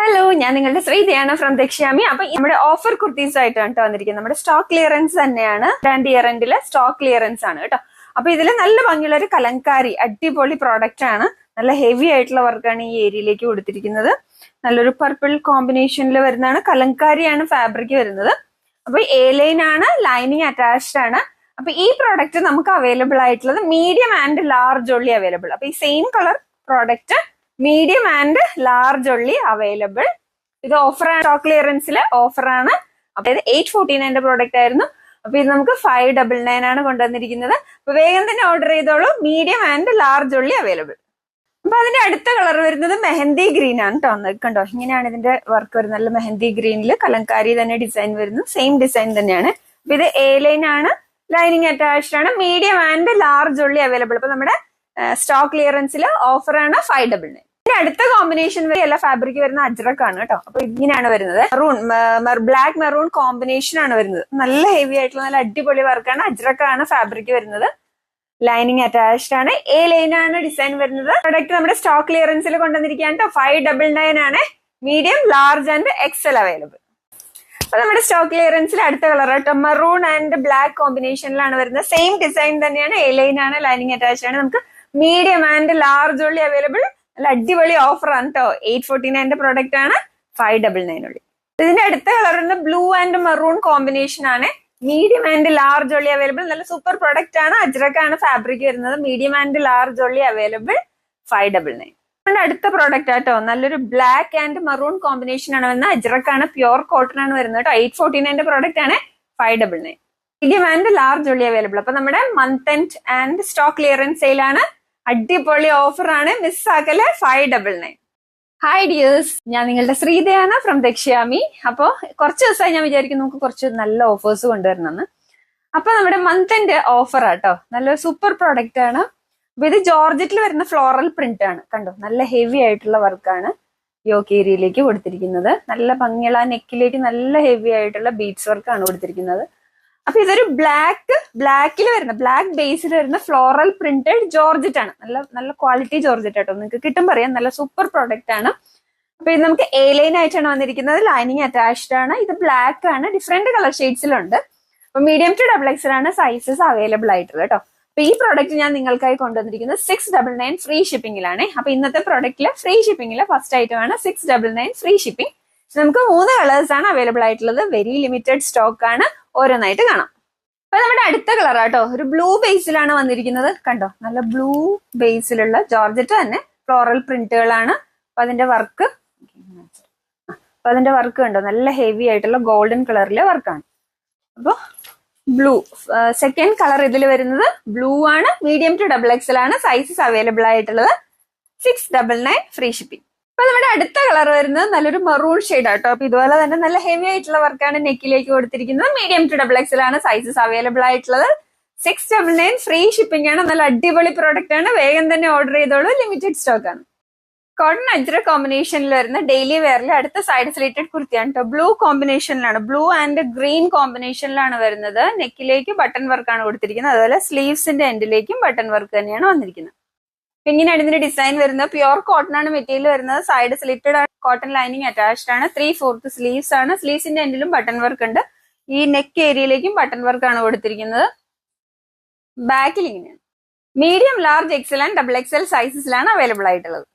Hello ഞാൻ നിങ്ങളുടെ ശ്രീതയാണ് from Dakshyami അപ്പൊ നമ്മുടെ ഓഫർ കുർത്തീസ് ആയിട്ടാണ് കേട്ടോ വന്നിരിക്കുന്നത്. നമ്മുടെ സ്റ്റോക്ക് ക്ലിയറൻസ് തന്നെയാണ്. ബ്രാൻഡ് ഇയർ എൻഡിലെ സ്റ്റോക്ക് ക്ലിയറൻസ് ആണ് കേട്ടോ അപ്പൊ ഇതിൽ നല്ല ഭംഗിയുള്ള ഒരു കലങ്കാരി അടിപൊളി പ്രോഡക്റ്റ് ആണ്. നല്ല ഹെവി ആയിട്ടുള്ള വർക്കാണ് ഈ ഏരിയയിലേക്ക് കൊടുത്തിരിക്കുന്നത്. നല്ലൊരു പർപ്പിൾ കോമ്പിനേഷനിൽ വരുന്നതാണ്. കലങ്കാരിയാണ് ഫാബ്രിക് വരുന്നത്. അപ്പൊ എ ലൈൻ ആണ് ലൈനിങ് അറ്റാച്ച്ഡ് ആണ്. അപ്പൊ ഈ പ്രോഡക്റ്റ് നമുക്ക് അവൈലബിൾ ആയിട്ടുള്ളത് medium and large only available അപ്പൊ ഈ same colour product medium and large only available. ഇത് ഓഫർ ആണ്. സ്റ്റോക്ക് ക്ലിയറൻസിൽ ഓഫർ ആണ്. ഇത് എയ്റ്റ് ഫോർട്ടി നയന്റെ പ്രോഡക്റ്റ് ആയിരുന്നു. അപ്പൊ ഇത് നമുക്ക് ഫൈവ് ഡബിൾ നയൻ ആണ് കൊണ്ടുവന്നിരിക്കുന്നത്. അപ്പൊ വേഗം തന്നെ ഓർഡർ ചെയ്തോളൂ. Medium and large only available. അപ്പൊ അതിന്റെ അടുത്ത കളർ വരുന്നത് മെഹന്തി ഗ്രീൻ ആണ് കേട്ടോ കണ്ടോ? ഇങ്ങനെയാണ് ഇതിന്റെ വർക്ക് വരുന്നത്. നല്ല മെഹന്തി ഗ്രീനിൽ കലങ്കാരി തന്നെ ഡിസൈൻ വരുന്നു. സെയിം ഡിസൈൻ തന്നെയാണ്. അപ്പൊ ഇത് എ ലൈൻ ആണ്. ലൈനിങ് അറ്റാച്ച്ഡ് ആണ്. Medium and large only available. അപ്പൊ നമ്മുടെ സ്റ്റോക്ക് ക്ലിയറൻസിൽ ഓഫർ ആണ് ഫൈവ് ഡബിൾ നയൻ ഇതിന്റെ അടുത്ത കോമ്പിനേഷൻ വരെ എല്ലാ ഫാബ്രിക് വരുന്ന അജ്രക് ആണ് കേട്ടോ. അപ്പൊ ഇങ്ങനെയാണ് വരുന്നത്. മെറൂൺ ബ്ലാക്ക് മെറൂൺ കോമ്പിനേഷൻ ആണ് വരുന്നത്. നല്ല ഹെവി ആയിട്ടുള്ള നല്ല അടിപൊളി വർക്കാണ് അജ്രക് ആണ് ഫാബ്രിക് വരുന്നത്. ലൈനിങ് അറ്റാച്ച്ഡ് ആണ്. എ ലൈൻ ആണ് ഡിസൈൻ വരുന്നത്. പ്രൊഡക്റ്റ് നമ്മുടെ സ്റ്റോക്ക് ക്ലിയറൻസിൽ കൊണ്ടുവന്നിരിക്കുകയാണ് കേട്ടോ. ഫൈവ് ഡബിൾ നയൻ ആണ്. Medium large and XL available അപ്പൊ നമ്മുടെ സ്റ്റോക്ക് ക്ലിയറൻസിൽ അടുത്ത കളർ കേട്ടോ മെറൂൺ ആൻഡ് ബ്ലാക്ക് കോമ്പിനേഷനിലാണ് വരുന്നത്. സെയിം ഡിസൈൻ തന്നെയാണ്. എ ലൈൻ ആണ്. ലൈനിങ് അറ്റാച്ച്ഡ് ആണ്. നമുക്ക് medium and large only available നല്ല അടിപൊളി ഓഫർ ആണ് കേട്ടോ എയ്റ്റ് ഫോർട്ടി നയന്റെ പ്രോഡക്റ്റ് ആണ് ഫൈവ് ഡബിൾ നയൻ ഉള്ളി. ഇതിന്റെ അടുത്ത colour blue and maroon combination ആണ്. Medium and large only available നല്ല സൂപ്പർ പ്രൊഡക്റ്റ് ആണ്. അജ്രക്കാണ് ഫാബ്രിക് വരുന്നത്. Medium and large only available five double nine അടുത്ത പ്രോഡക്റ്റ് ആട്ടോ നല്ലൊരു ബ്ലാക്ക് ആൻഡ് മറൂൺ കോമ്പിനേഷൻ ആണ് വരുന്നത്. അജ്രക്കാണ് പ്യുർ കോട്ടൺ ആണ് വരുന്നത് കേട്ടോ എയ്റ്റ് ഫോർട്ടി നയന്റെ പ്രോഡക്റ്റ് ആണ് five double nine medium and large only available അപ്പൊ നമ്മുടെ മന്ത് ആൻഡ് സ്റ്റോക്ക് ക്ലിയറൻസ് സെയിലാണ് അടിപൊളി ഓഫർ ആണ് മിസ്സാക്കൽ five double nine hi dears ഞാൻ നിങ്ങളുടെ ശ്രീതയാണ് ഫ്രം ദക്ഷ്യാമി. അപ്പോ കുറച്ച് ദിവസമായി ഞാൻ വിചാരിക്കുന്നു നമുക്ക് കുറച്ച് നല്ല ഓഫേഴ്സ് കൊണ്ടുവരണമെന്ന്. അപ്പൊ നമ്മുടെ മന്ത് എൻഡ് ഓഫർ ആട്ടോ. നല്ലൊരു സൂപ്പർ പ്രോഡക്റ്റ് ആണ്. ഇത് ജോർജറ്റിൽ വരുന്ന ഫ്ലോറൽ പ്രിന്റ് ആണ്. കണ്ടോ? നല്ല ഹെവി ആയിട്ടുള്ള വർക്കാണ് യോക്ക് ഏരിയയിലേക്ക് കൊടുത്തിരിക്കുന്നത്. നല്ല ഭംഗിയുള്ള നെക്കിലേക്ക് നല്ല ഹെവി ആയിട്ടുള്ള ബീഡ്സ് വർക്കാണ് കൊടുത്തിരിക്കുന്നത്. അപ്പൊ ഇതൊരു ബ്ലാക്ക് ബ്ലാക്കിൽ വരുന്ന ബ്ലാക്ക് ബേസിൽ വരുന്ന ഫ്ലോറൽ പ്രിന്റഡ് ജോർജറ്റ് ആണ്. നല്ല നല്ല ക്വാളിറ്റി ജോർജറ്റ് ആട്ടോ. നിങ്ങൾക്ക് കിട്ടും പറയാം നല്ല സൂപ്പർ പ്രോഡക്റ്റ് ആണ്. അപ്പൊ ഇത് നമുക്ക് എ ലൈൻ ആയിട്ടാണ് വന്നിരിക്കുന്നത്. ലൈനിങ് അറ്റാച്ച്ഡ് ആണ്. ഇത് ബ്ലാക്ക് ആണ്. ഡിഫറെന്റ് കളർ ഷെയ്ഡ്സിലുണ്ട് അപ്പൊ മീഡിയം ടു ഡബിൾ എക്സൽ ആണ് സൈസസ് അവൈലബിൾ ആയിട്ടുള്ളത് കേട്ടോ. അപ്പൊ ഈ പ്രോഡക്റ്റ് ഞാൻ നിങ്ങൾക്കായി കൊണ്ടുവന്നിരിക്കുന്നത് സിക്സ് ഡബിൾ നയൻ ഫ്രീ ഷിപ്പിംഗിലാണ് അപ്പൊ ഇന്നത്തെ പ്രോഡക്റ്റിൽ ഫ്രീ ഷിപ്പിംഗിലെ ഫസ്റ്റ് ഐറ്റം ആണ് six double nine free shipping നമുക്ക് മൂന്ന് കളേഴ്സ് ആണ് അവൈലബിൾ ആയിട്ടുള്ളത്. വെരി ലിമിറ്റഡ് സ്റ്റോക്ക് ആണ്. ഓരോന്നായിട്ട് കാണാം. അപ്പൊ നമ്മുടെ അടുത്ത കളർ ആട്ടോ ഒരു ബ്ലൂ ബേസിലാണ് വന്നിരിക്കുന്നത്. കണ്ടോ? നല്ല ബ്ലൂ ബേസിലുള്ള ജോർജറ്റ് തന്നെ ഫ്ലോറൽ പ്രിന്റുകളാണ് അപ്പൊ അതിന്റെ വർക്ക് അപ്പൊ അതിന്റെ വർക്ക് കണ്ടോ? നല്ല ഹെവി ആയിട്ടുള്ള ഗോൾഡൻ കളറിലെ വർക്കാണ് അപ്പൊ ബ്ലൂ സെക്കൻഡ് കളർ ഇതിൽ വരുന്നത് ബ്ലൂ ആണ്. മീഡിയം ടു ഡബിൾ എക്സൽ ആണ് സൈസസ് അവൈലബിൾ ആയിട്ടുള്ളത്. Six double nine free shipping അപ്പൊ നമ്മുടെ അടുത്ത കളർ വരുന്നത് നല്ലൊരു മറൂൺ ഷെയ്ഡ് ആട്ടോ അപ്പൊ ഇതുപോലെ തന്നെ നല്ല ഹെവി ആയിട്ടുള്ള വർക്കാണ് നെക്കിലേക്ക് കൊടുത്തിരിക്കുന്നത്. മീഡിയം ടു ഡബിൾ എക്സൽ ആണ് സൈസസ് അവൈലബിൾ ആയിട്ടുള്ളത്. Six double nine free shipping ആണ്. നല്ല അടിപൊളി പ്രോഡക്റ്റ് ആണ്. വേഗം തന്നെ ഓർഡർ ചെയ്തോളൂ. ലിമിറ്റഡ് സ്റ്റോക്ക് ആണ്. കോട്ടൺ അജ്ര കോമ്പിനേഷനിൽ വരുന്ന ഡെയിലി വെയറിൽ അടുത്ത സൈഡ് സ്ലേറ്റഡ് കുർത്തിയാണ് കേട്ടോ. ബ്ലൂ കോമ്പിനേഷനിലാണ് ബ്ലൂ ആൻഡ് ഗ്രീൻ കോമ്പിനേഷനിലാണ് വരുന്നത്. നെക്കിലേക്ക് ബട്ടൺ വർക്കാണ് കൊടുത്തിരിക്കുന്നത്. അതുപോലെ സ്ലീവ്സിന്റെ എൻഡിലേക്കും ബട്ടൺ വർക്ക് തന്നെയാണ് വന്നിരിക്കുന്നത്. ഇങ്ങനെയാണ് ഇതിന്റെ ഡിസൈൻ വരുന്നത്. പ്യുർ കോട്ടൺ ആണ് മെറ്റീരിയൽ വരുന്നത്. സൈഡ് സ്ലിറ്റഡ് ആണ് കോട്ടൺ ലൈനിങ് അറ്റാച്ച്ഡ് ആണ്. ത്രീ ഫോർത്ത് സ്ലീവ്സ് ആണ്. സ്ലീവ്സിന്റെ എൻഡിലും ബട്ടൺ വർക്ക് ഉണ്ട്. ഈ നെക്ക് ഏരിയയിലേക്കും ബട്ടൺ വർക്ക് ആണ് കൊടുത്തിരിക്കുന്നത്. ബാക്കിൽ ഇങ്ങനെയാണ്. Medium large XL and double XL സൈസസിലാണ് available ആയിട്ടുള്ളത്.